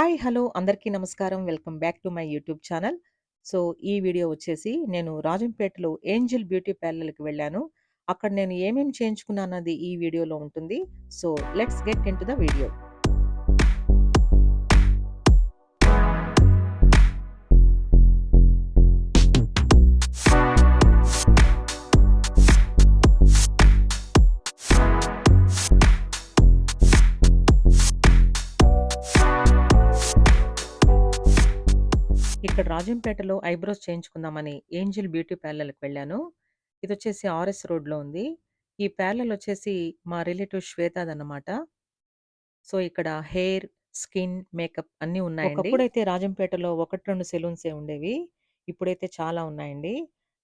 Hi! Hello! అందరికీ నమస్కారం. Welcome back to my YouTube channel. So, ఈ వీడియో వచ్చేసి నేను రాజంపేటలో ఏంజెల్ బ్యూటీ పార్లర్‌కి వెళ్ళాను. అక్కడ నేను ఏమేమి చేయించుకున్నానది ఈ వీడియోలో ఉంటుంది. So, let's get into the video. ఇక్కడ రాజంపేటలో ఐబ్రోస్ చేయించుకుందామని ఏంజెల్ బ్యూటీ పార్లర్‌కి వెళ్ళాను. ఇదొచ్చేసి ఆర్ఎస్ రోడ్‌లో ఉంది. ఈ పార్లర్ వచ్చేసి మా రిలేటివ్ శ్వేతదన్నమాట సో, ఇక్కడ హెయిర్, స్కిన్, మేకప్ అన్నీ ఉన్నాయండి. ఒకప్పుడైతే రాజంపేటలో 1, 2 సెలూన్సే ఉండేవి. ఇప్పుడైతే చాలా ఉన్నాయండి.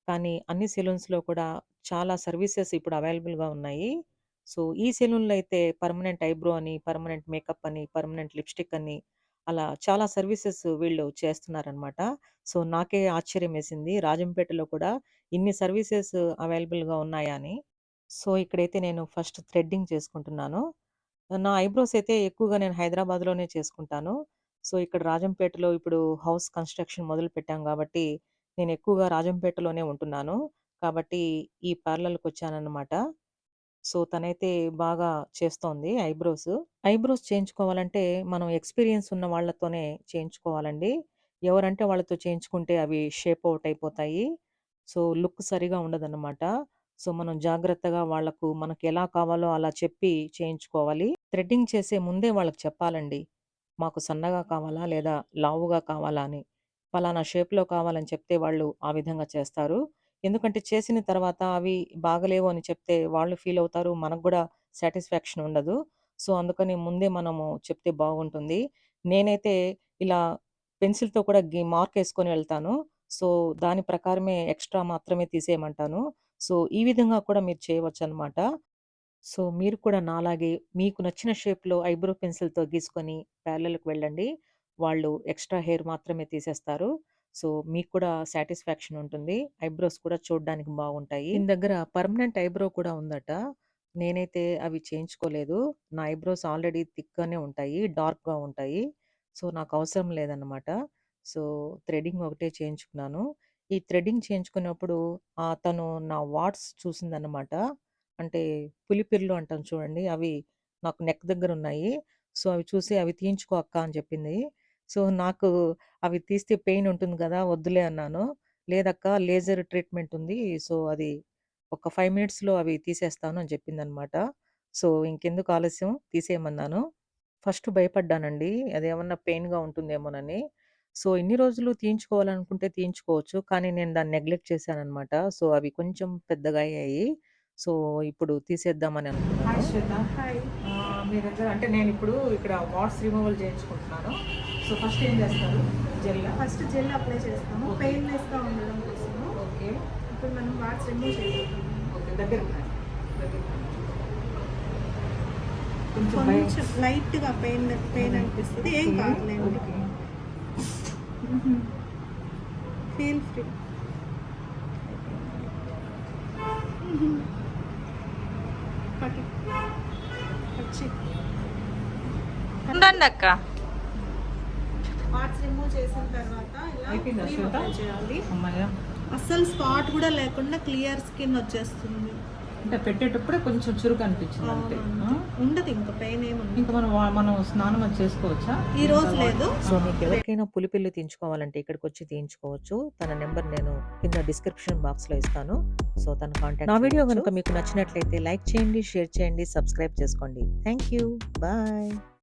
కానీ అన్ని సెలూన్స్‌లో కూడా చాలా సర్వీసెస్ ఇప్పుడు అవైలబుల్‌గా ఉన్నాయి. సో, ఈ సెలూన్‌లో అయితే పర్మనెంట్ ఐబ్రో అని, పర్మనెంట్ మేకప్ అని, పర్మనెంట్ లిప్‌స్టిక్ అని అలా చాలా సర్వీసెస్ వీళ్ళు చేస్తున్నారనమాట. సో, నాకే ఆశ్చర్యం వేసింది రాజంపేటలో కూడా ఇన్ని సర్వీసెస్ అవైలబుల్‌గా ఉన్నాయా అని. సో, ఇక్కడైతే నేను ఫస్ట్ థ్రెడ్డింగ్ చేసుకుంటున్నాను. నా ఐబ్రోస్ అయితే ఎక్కువగా నేను హైదరాబాద్‌లోనే చేసుకుంటాను. సో, ఇక్కడ రాజంపేటలో ఇప్పుడు హౌస్ కన్‌స్ట్రక్షన్ మొదలుపెట్టాం కాబట్టి నేను ఎక్కువగా రాజంపేటలోనే ఉంటున్నాను. కాబట్టి ఈ పార్లర్‌కొచ్చాననమాట. సో, తనైతే బాగా చేస్తోంది ఐబ్రోస్. ఐబ్రోస్ చేయించుకోవాలంటే మనం ఎక్స్‌పీరియన్స్ ఉన్న వాళ్ళతోనే చేయించుకోవాలండి. ఎవరంటే వాళ్ళతో చేయించుకుంటే అవి షేప్ అవుట్ అయిపోతాయి. సో, లుక్ సరిగా ఉండదన్నమాట సో, మనం జాగ్రత్తగా వాళ్ళకు ఎలా కావాలో అలా చెప్పి చేయించుకోవాలి. థ్రెడ్డింగ్ చేసే ముందే వాళ్ళకి చెప్పాలండి. మాకు సన్నగా కావాలా? లేదా లావుగా కావాలా అని. పలానా షేప్‌లో కావాలని చెప్తే వాళ్ళు ఆ విధంగా చేస్తారు. ఎందుకంటే చేసిన తర్వాత అవి బాగలేవు అని చెప్తే వాళ్ళు ఫీల్ అవుతారు. మనకు కూడా సాటిస్ఫాక్షన్ ఉండదు. సో, అందుకని ముందే మనము చెప్తే బాగుంటుంది. నేనైతే ఇలా పెన్సిల్‌తో కూడా గీ మార్క్ వేసుకొని వెళ్తాను. సో, దాని ప్రకారమే ఎక్స్‌ట్రా మాత్రమే తీసేయమంటాను. సో, ఈ విధంగా కూడా మీరు చేయవచ్చు అనమాట సో, మీరు కూడా నాలాగే మీకు నచ్చిన షేప్‌లో ఐబ్రో పెన్సిల్‌తో గీసుకొని పార్లర్‌కి వెళ్ళండి. వాళ్ళు ఎక్స్‌ట్రా హెయిర్ మాత్రమే తీసేస్తారు. సో, మీకు కూడా సాటిస్ఫాక్షన్ ఉంటుంది. ఐబ్రోస్ కూడా చూడడానికి బాగుంటాయి. దీని దగ్గర పర్మనెంట్ ఐబ్రో కూడా ఉందట. నేనైతే అవి చేయించుకోలేదు. నా ఐబ్రోస్ ఆల్రెడీ థిక్‌గానే ఉంటాయి. డార్క్‌గా ఉంటాయి. సో, నాకు అవసరం లేదనమాట. సో, థ్రెడింగ్ ఒకటే చేయించుకున్నాను. ఈ థ్రెడ్డింగ్ చేయించుకున్నప్పుడు తను నా వాట్స్ చూసిందనమాట. అంటే పులిపిర్లు అంటాం చూడండి. అవి నాకు నెక్ దగ్గర ఉన్నాయి సో, అవి చూసి "అవి తీయించుకో అక్క" అని చెప్పింది. సో, నాకు అవి తీస్తే పెయిన్ ఉంటుంది కదా వద్దులే అన్నాను. లేదక్క లేజర్ ట్రీట్మెంట్ ఉంది. సో, అది ఒక ఫైవ్ మినిట్స్‌లో అవి తీసేస్తాను అని చెప్పిందనమాట. సో, ఇంకెందుకు ఆలస్యం తీసేయమన్నాను. ఫస్ట్ భయపడ్డానండి. అదేమన్నా పెయిన్‌గా ఉంటుందేమోనని. సో, ఇన్ని రోజులు తీయించుకోవాలనుకుంటే తీయించుకోవచ్చు. కానీ నేను దాన్ని నెగ్లెక్ట్ చేశాననమాట. సో, అవి కొంచెం పెద్దగా అయ్యాయి. సో, ఇప్పుడు తీసేద్దామని హాయ్ అనుకున్నాను. హాయ్. మీ దగ్గర అంటే నేనిప్పుడు ఇక్కడ వాట్స్ రిమూవల్ చేయించుకుంటున్నాను. సో, ఫస్ట్ ఏం చేస్తారు? జెల్లా? ఫస్ట్ జెల్ అప్లై చేస్తాము. పెయిన్లెస్గా ఉండడం కోసము ఓకే. ఇప్పుడు మనం వాట్స్ రిమూవ్ చేయబోతున్నాము ఓకే. రండి. కొంచెం లైట్గా పెయిన్ పెయిన్ అనిపిస్తుంది ఏం. కాదులేండి. ఫీల్ ఫ్రీ ఉండండి అక్క రిమూవ్ చేసిన తర్వాత ఇలా చేయాలి అమ్మాయ్యా. అస్సలు స్పాట్ కూడా లేకుండా క్లియర్ స్కిన్ వచ్చేస్తుంది అంటే పెట్టేటప్పుడే కొంచెం చురుకు అనిపించింది అంతే. ఉండదు ఇంకా పెయిన్ ఏముంది ఇంకా మనం మనం స్నానం అది చేసుకోవచ్చా ఈ రోజు లేదు సో, మీకు ఎవరికైనా పులిపిల్లు తీయించుకోవాలంటే ఇక్కడికొచ్చి తీయించుకోవచ్చు. తన నెంబర్ నేను కింద డిస్క్రిప్షన్ బాక్స్‌లో ఇస్తాను. సో, తన కాంటాక్ట్ నా వీడియో గనుక మీకు నచ్చినట్లయితే లైక్ చేయండి, షేర్ చేయండి, సబ్స్క్రైబ్ చేసుకోండి. Thank you. బాయ్.